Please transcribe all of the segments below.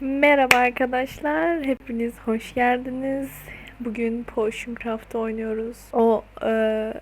Merhaba arkadaşlar, hepiniz hoş geldiniz. Bugün Potion Craft oynuyoruz. O e,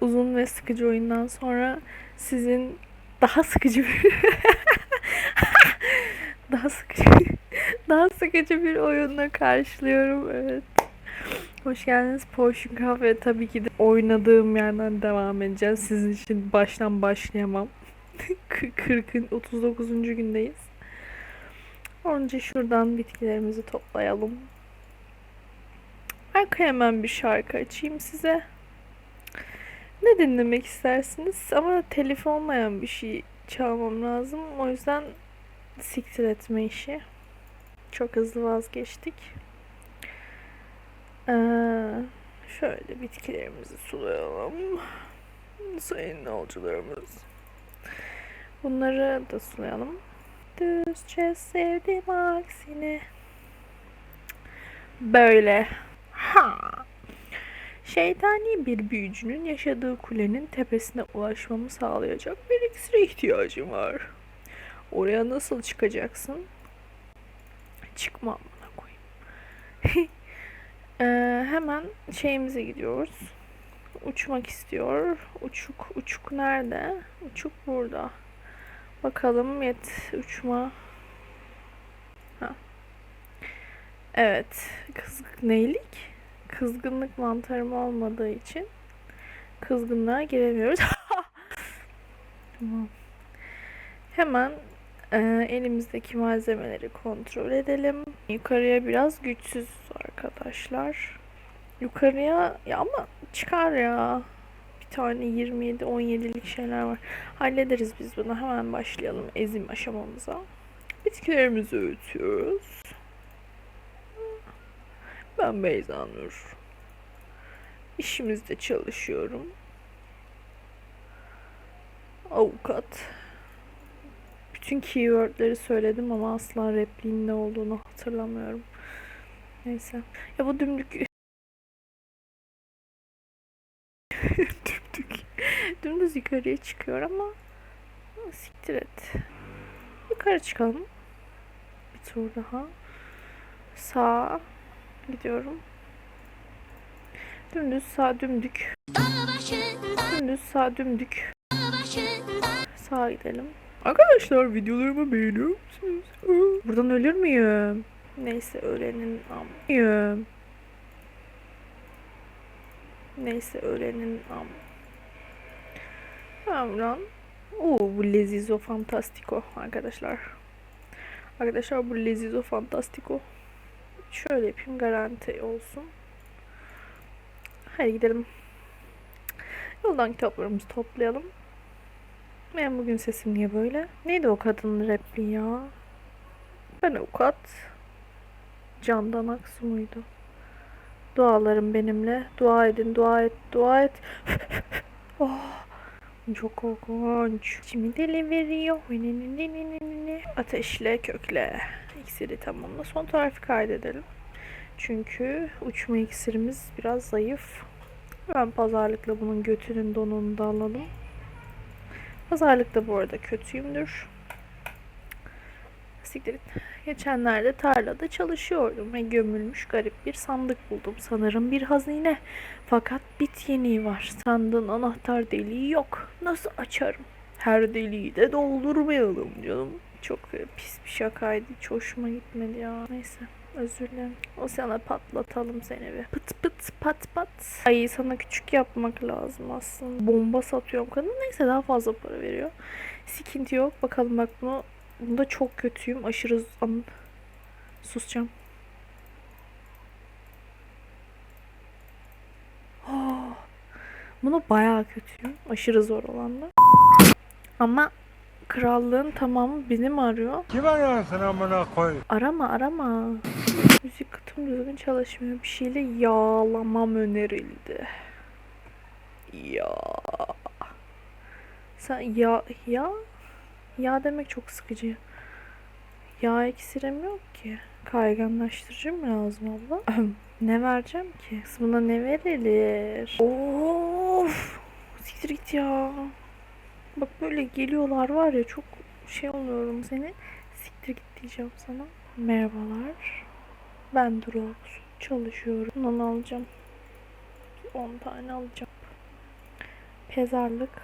uzun ve sıkıcı oyundan sonra sizin daha sıkıcı bir daha sıkıcı daha sıkıcı bir oyunla karşılıyorum. Evet. Hoş geldiniz Potion Craft ve tabii ki de oynadığım yerden devam edeceğiz. Sizin için baştan başlayamam. 40'ın 39. gündeyiz. Önce şuradan bitkilerimizi toplayalım. Arkaya hemen bir şarkı açayım size. Ne dinlemek istersiniz? Ama telif olmayan bir şey çalmam lazım. O yüzden siktir etme işi. Çok hızlı vazgeçtik. Ee, şöyle bitkilerimizi sulayalım. Sayın yolcularımız. Bunları da sulayalım. Düzce sevdim aksine. Böyle. Ha. Şeytani bir büyücünün yaşadığı kulenin tepesine ulaşmamı sağlayacak bir iksire ihtiyacım var. Oraya nasıl çıkacaksın? Çıkma amına koyayım. Ee, hemen şeyimize gidiyoruz. Uçmak istiyor. Uçuk, uçuk nerede? Uçuk burada. Bakalım yet uçma. Ha. Evet. Kızgın neylik? Kızgınlık mantarım olmadığı için kızgınlığa giremiyoruz. tamam. Hemen e, elimizdeki malzemeleri kontrol edelim. Yukarıya biraz güçsüz arkadaşlar. Yukarıya ya ama çıkar ya. Tane 27 17'lik şeyler var. Hallederiz biz bunu. Hemen başlayalım ezim aşamamıza. Bitkilerimizi öğütüyoruz. Ben Beyza Nur. İşimizde çalışıyorum. Avukat. Bütün keywordleri söyledim ama asla repliğin ne olduğunu hatırlamıyorum. Neyse. Ya bu dümdük dümdüz yukarıya çıkıyor ama siktir et. Yukarı çıkalım. Bir tur daha. Sağa gidiyorum. Dümdüz sağ dümdük. Dümdüz sağ dümdük. Sağa gidelim. Arkadaşlar videolarımı beğeniyor musunuz? Buradan ölür müyüm? Neyse ölenin am. Neyse ölenin am. Lan. Oo bu lezizo fantastico arkadaşlar. Arkadaşlar bu lezizo fantastico. Şöyle yapayım garanti olsun. Hadi gidelim. Yoldan kitaplarımızı toplayalım. Ben bugün sesim niye böyle? Neydi o kadının repliği ya? Ben avukat. Candan Aksu muydu? Dualarım benimle. Dua edin, dua et, dua et. oh, çok korkunç. Şimdi deli veriyor. Ateşle, kökle. İksiri tamamla. Son tarifi kaydedelim. Çünkü uçma iksirimiz biraz zayıf. Ben pazarlıkla bunun götünün donunu da alalım. Pazarlıkta bu arada kötüyümdür. Siktir. Geçenlerde tarlada çalışıyordum ve gömülmüş garip bir sandık buldum. Sanırım bir hazine. Fakat bit yeniği var. Sandığın anahtar deliği yok. Nasıl açarım? Her deliği de doldurmayalım canım. Çok e, pis bir şakaydı. Hiç hoşuma gitmedi ya. Neyse. Özür dilerim. O sana patlatalım seni bir. Pıt pıt pat pat. Ay sana küçük yapmak lazım aslında. Bomba satıyorum kadın. Neyse daha fazla para veriyor. Sikinti yok. Bakalım bak bunu Bunda çok kötüyüm. Aşırı an... susacağım. Oh, buna bayağı kötüyüm. Aşırı zor olanla. Ama krallığın tamamı beni mi arıyor? Kim arıyorsun amına koy? Arama arama. Müzik kıtım düzgün çalışmıyor. Bir şeyle yağlamam önerildi. Ya. Sen ya ya Yağ demek çok sıkıcı. Yağ iksirim yok ki. Kayganlaştırıcı mı lazım abla? ne vereceğim ki? Buna ne verilir? Of! Siktir git ya. Bak böyle geliyorlar var ya çok şey oluyorum seni. Siktir git diyeceğim sana. Merhabalar. Ben Durox. Çalışıyorum. Bundan alacağım. 10 tane alacağım. Pezarlık.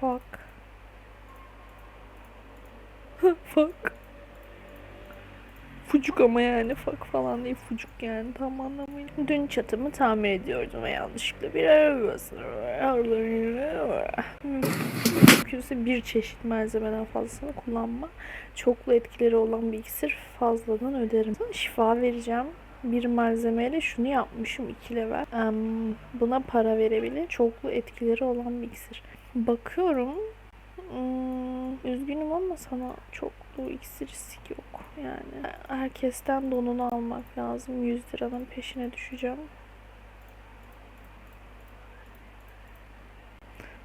Fuck. Fuck. Fucuk ama yani fuck falan değil fucuk yani tam anlamıyla. Dün çatımı tamir ediyordum ve yanlışlıkla bir Mümkünse bir çeşit malzemeden fazlasını kullanma. Çoklu etkileri olan bir iksir fazladan öderim. Şifa vereceğim. Bir malzemeyle şunu yapmışım iki level. Em, buna para verebilir. Çoklu etkileri olan bir iksir. Bakıyorum. Hmm, üzgünüm ama sana çoklu iksir yok. Yani herkesten donunu almak lazım. 100 liranın peşine düşeceğim.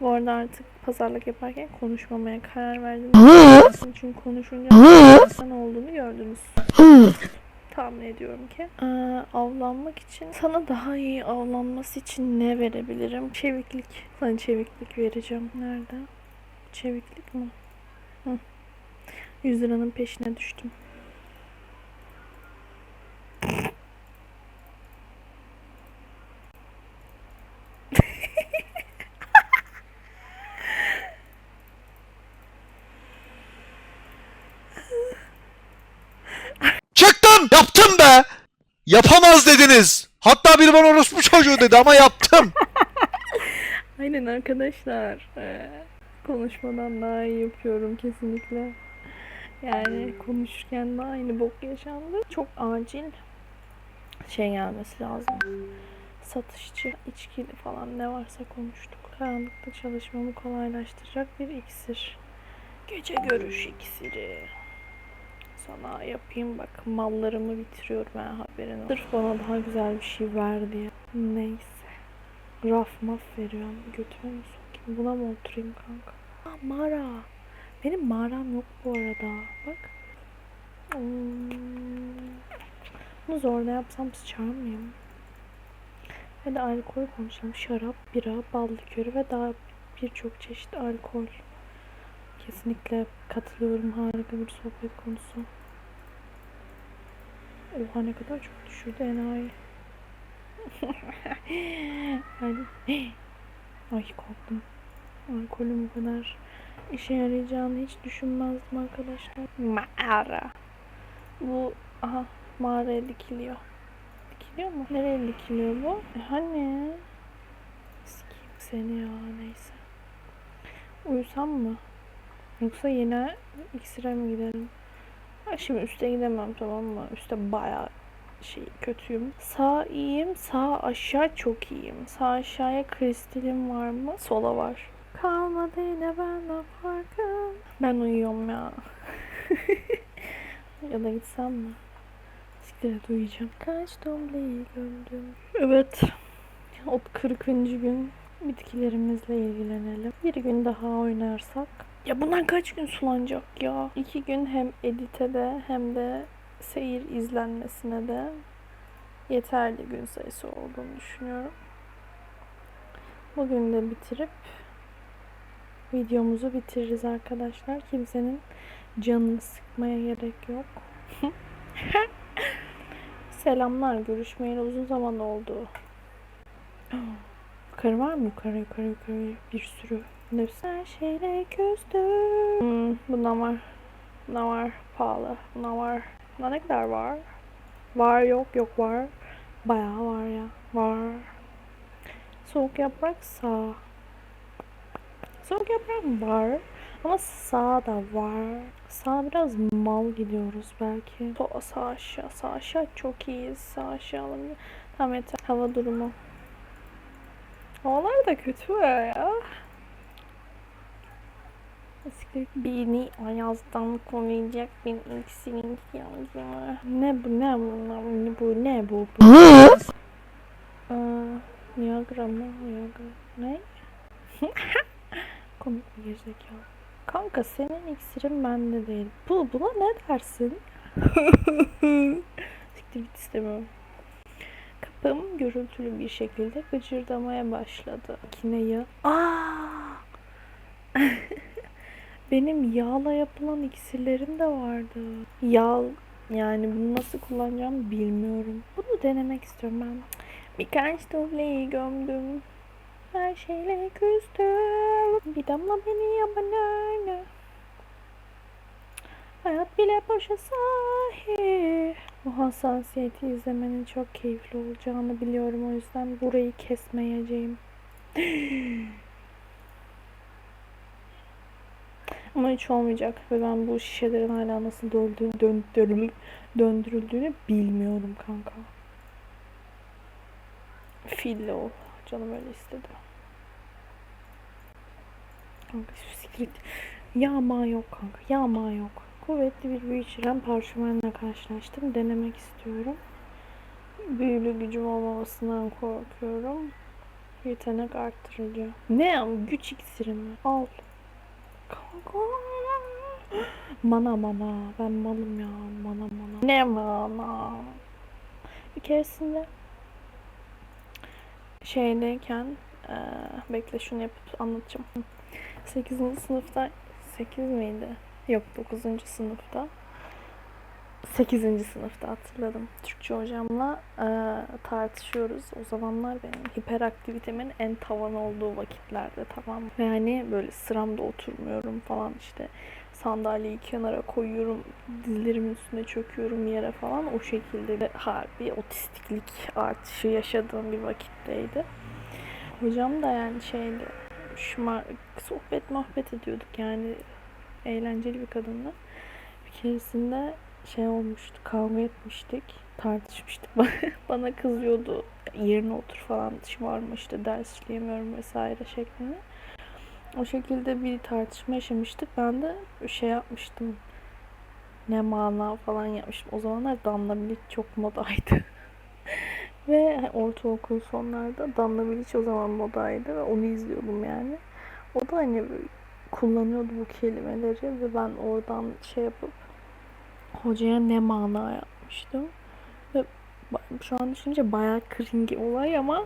Bu arada artık pazarlık yaparken konuşmamaya karar verdim. Çünkü konuşunca ne olduğunu gördünüz. Tahmin ediyorum ki. Ee, avlanmak için sana daha iyi avlanması için ne verebilirim? Çeviklik. Sana çeviklik vereceğim. Nerede? Çeviklik mi? Hı. 100 liranın peşine düştüm. Çıktım yaptım be. Yapamaz dediniz. Hatta biri bana orospu çocuğu dedi ama yaptım. Aynen arkadaşlar. Ee, konuşmadan daha iyi yapıyorum kesinlikle. Yani konuşurken de aynı bok yaşandı. Çok acil şey gelmesi lazım. Satışçı, içkili falan ne varsa konuştuk. Karanlıkta çalışmamı kolaylaştıracak bir iksir. Gece görüş iksiri. Sana yapayım bak mallarımı bitiriyorum ben haberin. Sırf bana daha güzel bir şey ver diye. Neyse. Raf maf veriyorum. Mi sokayım? Buna mı oturayım kanka? Aa mağara. Benim mağaram yok bu arada. Bak. Hmm. Bunu zorla yapsam sıçar mıyım? Hadi alkol konuşalım. Şarap, bira, bal likörü ve daha birçok çeşit alkol. Kesinlikle katılıyorum. Harika bir sohbet konusu. Oha ne kadar çok düşürdü enayi. Ay, ay korktum. Alkolün bu kadar işe yarayacağını hiç düşünmezdim arkadaşlar. Mağara. Bu aha mağaraya dikiliyor. Dikiliyor mu? Nereye dikiliyor bu? E, hani? Sikeyim seni ya neyse. Uyusam mı? Yoksa yine iksire mi gidelim? Ha, şimdi üste gidemem tamam mı? Üste bayağı şey kötüyüm. Sağ iyiyim, sağ aşağı çok iyiyim. Sağ aşağıya kristalim var mı? Sola var. Kalmadı yine benden farkım. Ben uyuyorum ya. ya da gitsem mi? Siktir et uyuyacağım. Kaç domleyi gömdüm. Evet. O 40. gün bitkilerimizle ilgilenelim. Bir gün daha oynarsak. Ya bunlar kaç gün sulanacak ya? İki gün hem editede hem de seyir izlenmesine de yeterli gün sayısı olduğunu düşünüyorum. Bugün de bitirip videomuzu bitiririz arkadaşlar. Kimsenin canını sıkmaya gerek yok. Selamlar. Görüşmeyeli uzun zaman oldu. Yukarı var mı? Yukarı yukarı yukarı bir sürü. Nefs her şeyle küstüm. Hmm, bundan var. Bundan var. Pahalı. Bundan var. Bunda ne kadar var? Var yok yok var. Bayağı var ya. Var. Soğuk yaprak sağ. Soğuk yaprak var. Ama sağ da var. Sağ biraz mal gidiyoruz belki. Sağ, sağ aşağı. Sağ aşağı çok iyiyiz. Sağ aşağı alabilir. Tamam yeter. Hava durumu. Havalar da kötü ya. Siktir beni ayazdan koruyacak bir iksirin ihtiyacım var. Ne bu ne bu ne bu ne bu bu? Aa, Niagara mı? Niagara. Ne? Komik bir gerizekalı. Kanka senin iksirin bende değil. Bu buna ne dersin? Siktir git istemiyorum. Kapım gürültülü bir şekilde gıcırdamaya başladı. Makineyi. Aa! Benim yağla yapılan iksirlerim de vardı. Yağ yani bunu nasıl kullanacağımı bilmiyorum. Bunu denemek istiyorum ben. Birkaç dubleyi gömdüm. Her şeyle küstüm. Bir damla beni yaban Hayat bile boşa sahi. Bu hassasiyeti izlemenin çok keyifli olacağını biliyorum. O yüzden burayı kesmeyeceğim. Ama hiç olmayacak ve ben bu şişelerin hala nasıl döndüğünü, döndürül, döndürüldüğünü bilmiyorum kanka. Fille ol. Canım öyle istedi. Kanka sikret. Yağma yok kanka. Yağma yok. Kuvvetli bir büyü içeren parşömenle karşılaştım. Denemek istiyorum. Büyülü gücüm olmamasından korkuyorum. Yetenek arttırıcı. Ne? Güç iksiri mi? Al. Kanka. Mana mana. Ben malım ya. Mana mana. Ne mana? Bir keresinde şeydeyken eee, bekle şunu yapıp anlatacağım. 8. sınıfta 8 miydi? Yok 9. sınıfta 8. sınıfta hatırladım. Türkçe hocamla eee, tartışıyoruz. O zamanlar benim hiperaktivitemin en tavan olduğu vakitlerde tamam? Ve hani böyle sıramda oturmuyorum falan işte sandalyeyi kenara koyuyorum, dizlerimin üstüne çöküyorum yere falan o şekilde de harbi otistiklik artışı yaşadığım bir vakitteydi. Hocam da yani şeydi, şımar, sohbet muhabbet ediyorduk yani eğlenceli bir kadınla. Bir keresinde şey olmuştu, kavga etmiştik, tartışmıştık. Bana kızıyordu, yerine otur falan, şımarmıştı, ders işleyemiyorum vesaire şeklinde. O şekilde bir tartışma yaşamıştık. Ben de şey yapmıştım. Ne mana falan yapmıştım. O zamanlar Damla Bilic çok modaydı. ve ortaokul sonlarda Damla Bilic o zaman modaydı ve onu izliyordum yani. O da hani kullanıyordu bu kelimeleri ve ben oradan şey yapıp hocaya ne mana yapmıştım. Ve şu an düşününce bayağı cringe olay ama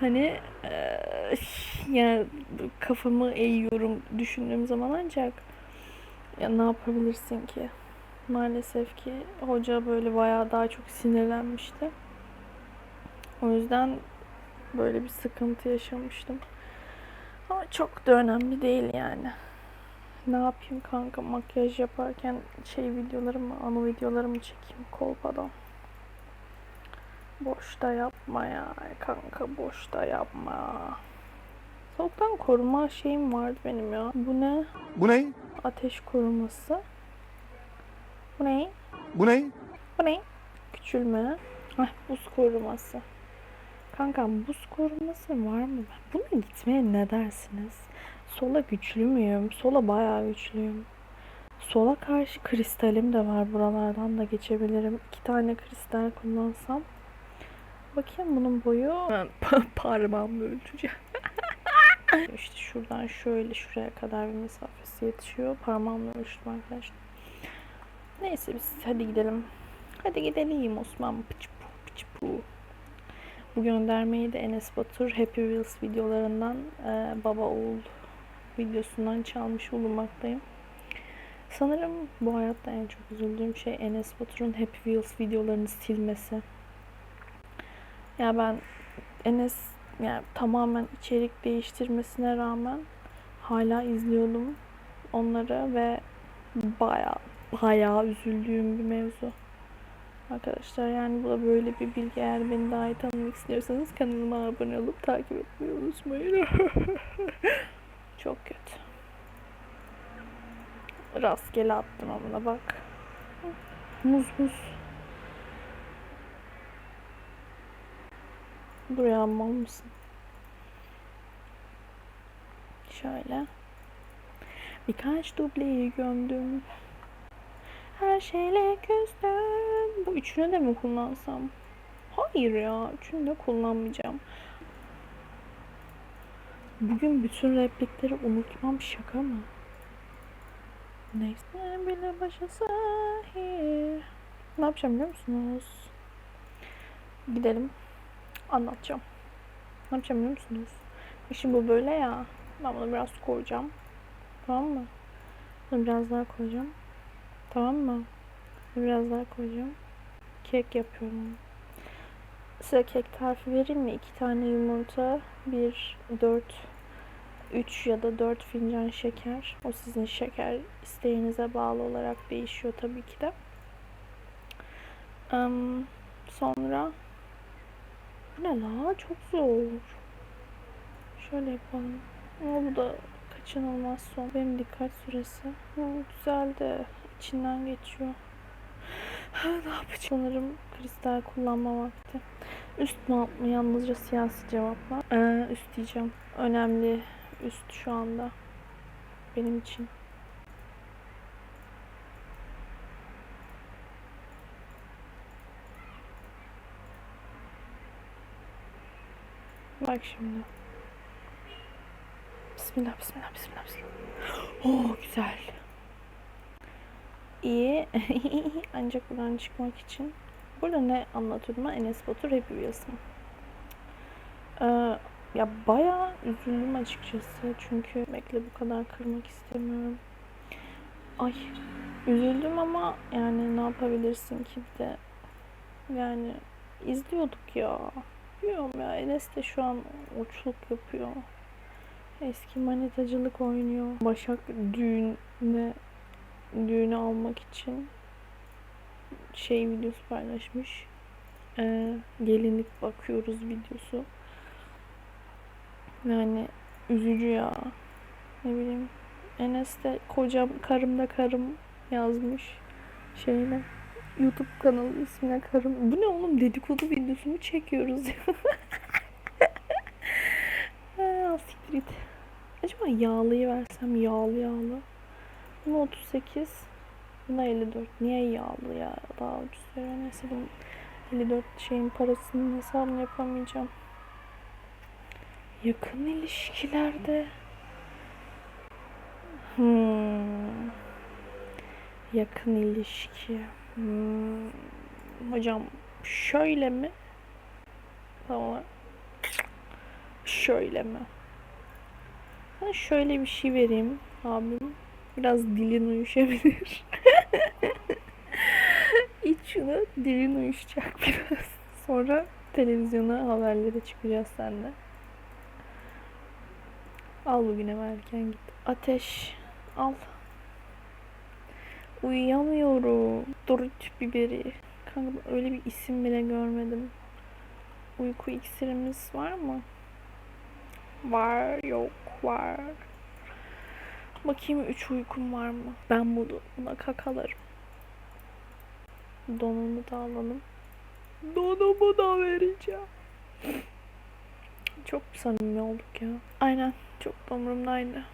hani eee, yani kafamı eğiyorum düşündüğüm zaman ancak ya ne yapabilirsin ki? Maalesef ki hoca böyle bayağı daha çok sinirlenmişti. O yüzden böyle bir sıkıntı yaşamıştım. Ama çok da önemli değil yani. Ne yapayım kanka makyaj yaparken şey videolarımı, anı videolarımı çekeyim kolpadan. Boşta yapma ya kanka boşta yapma. Soğuktan koruma şeyim vardı benim ya. Bu ne? Bu ne? Ateş koruması. Bu ne? Bu ne? Bu ne? Küçülme. Ay buz koruması. Kankam buz koruması var mı? Buna gitmeye ne dersiniz? Sola güçlü müyüm? Sola bayağı güçlüyüm. Sola karşı kristalim de var. Buralardan da geçebilirim. İki tane kristal kullansam. Bakayım bunun boyu. Parmağımla ölçeceğim. işte şuradan şöyle şuraya kadar bir mesafesi yetişiyor. Parmağımla ölçtüm arkadaşlar. Neyse biz hadi gidelim. Hadi gidelim Osman. Pıç pu, pıç pu. Bu göndermeyi de Enes Batur Happy Wheels videolarından e, baba oğul videosundan çalmış bulunmaktayım. Sanırım bu hayatta en çok üzüldüğüm şey Enes Batur'un Happy Wheels videolarını silmesi. Ya ben Enes yani tamamen içerik değiştirmesine rağmen hala izliyordum onları ve baya baya üzüldüğüm bir mevzu. Arkadaşlar yani bu da böyle bir bilgi eğer beni daha iyi tanımak istiyorsanız kanalıma abone olup takip etmeyi unutmayın. Çok kötü. Rastgele attım amına bak. Muz muz. Buraya mal mısın? Şöyle. Birkaç dubleyi gömdüm. Her şeyle küstüm. Bu üçünü de mi kullansam? Hayır ya. Üçünü de kullanmayacağım. Bugün bütün replikleri unutmam şaka mı? Neyse bile başa sahip. Ne yapacağım biliyor musunuz? Gidelim. Anlatacağım. Ne yapacağım biliyor musunuz? Şimdi bu böyle ya. Ben bunu biraz koyacağım. Tamam mı? Bunu biraz daha koyacağım. Tamam mı? Biraz daha koyacağım. Kek yapıyorum. Size kek tarifi vereyim mi? İki tane yumurta, bir, dört, üç ya da dört fincan şeker. O sizin şeker isteğinize bağlı olarak değişiyor tabii ki de. Em, sonra bu ne la? Çok zor. Şöyle yapalım. Ama bu da kaçınılmaz son. Benim dikkat süresi. Hı, güzel de içinden geçiyor. Ha, ne yapacağım? Sanırım kristal kullanma vakti. Üst mü alt mı? Yalnızca siyasi cevaplar. Ee, üst diyeceğim. Önemli üst şu anda. Benim için. Bak şimdi. Bismillah, bismillah, bismillah, bismillah. Oh güzel. İyi. Ancak buradan çıkmak için. Burada ne anlatıyordum? Enes Batur Happy Wheels'ım. Ee, ya bayağı üzüldüm açıkçası. Çünkü bekle bu kadar kırmak istemiyorum. Ay üzüldüm ama yani ne yapabilirsin ki bir de yani izliyorduk ya. Bilmiyorum ya Enes de şu an uçluk yapıyor. Eski manitacılık oynuyor. Başak düğüne düğünü almak için şey videosu paylaşmış. Ee, gelinlik bakıyoruz videosu. Yani üzücü ya. Ne bileyim. Enes de kocam karım da karım yazmış şeyine. YouTube kanalı ismine karım. Bu ne oğlum dedikodu videosu mu çekiyoruz ya? Acaba yağlıyı versem yağlı yağlı. Buna 38. Buna 54. Niye yağlı ya? Daha ucuz veriyor. Neyse bunun 54 şeyin parasının hesabını yapamayacağım. Yakın ilişkilerde. Hmm. Yakın ilişki. Hmm. Hocam şöyle mi? Tamam. Şöyle mi? Ben şöyle bir şey vereyim abim. Biraz dilin uyuşabilir. İç şunu dilin uyuşacak biraz. Sonra televizyona haberlere çıkacağız seninle. Al bugün eve erken git. Ateş al. Uyuyamıyorum. Dorut biberi. Kanka öyle bir isim bile görmedim. Uyku iksirimiz var mı? Var yok var. Bakayım 3 uykum var mı? Ben bunu buna kakalarım. Donumu da alalım. Donumu da vereceğim. Çok samimi olduk ya. Aynen. Çok da umurumdaydı.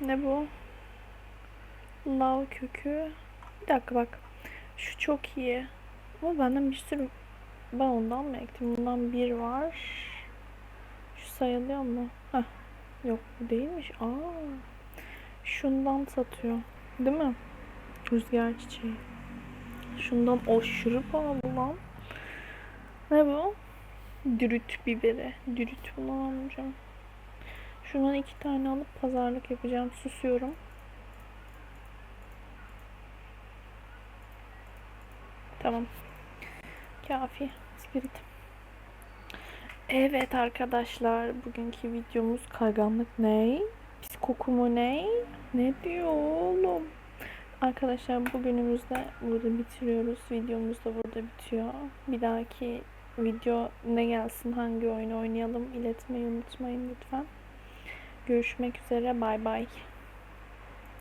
Ne bu? Lav kökü. Bir dakika bak. Şu çok iyi. Ama benden bir sürü... Ben ondan mı ektim? Bundan bir var. Şu sayılıyor mu? Heh. Yok bu değilmiş. Aa. Şundan satıyor. Değil mi? Rüzgar çiçeği. Şundan aşırı pahalı lan. Ne bu? Dürüt biberi. Dürüt bunu almayacağım. Şundan iki tane alıp pazarlık yapacağım. Susuyorum. Tamam. Kafi. Spirit. Evet arkadaşlar. Bugünkü videomuz kayganlık ne? Pis koku mu ne? Ne diyor oğlum? Arkadaşlar bugünümüzde burada bitiriyoruz. Videomuz da burada bitiyor. Bir dahaki video ne gelsin, hangi oyunu oynayalım iletmeyi unutmayın lütfen. Görüşmek üzere. Bay bay.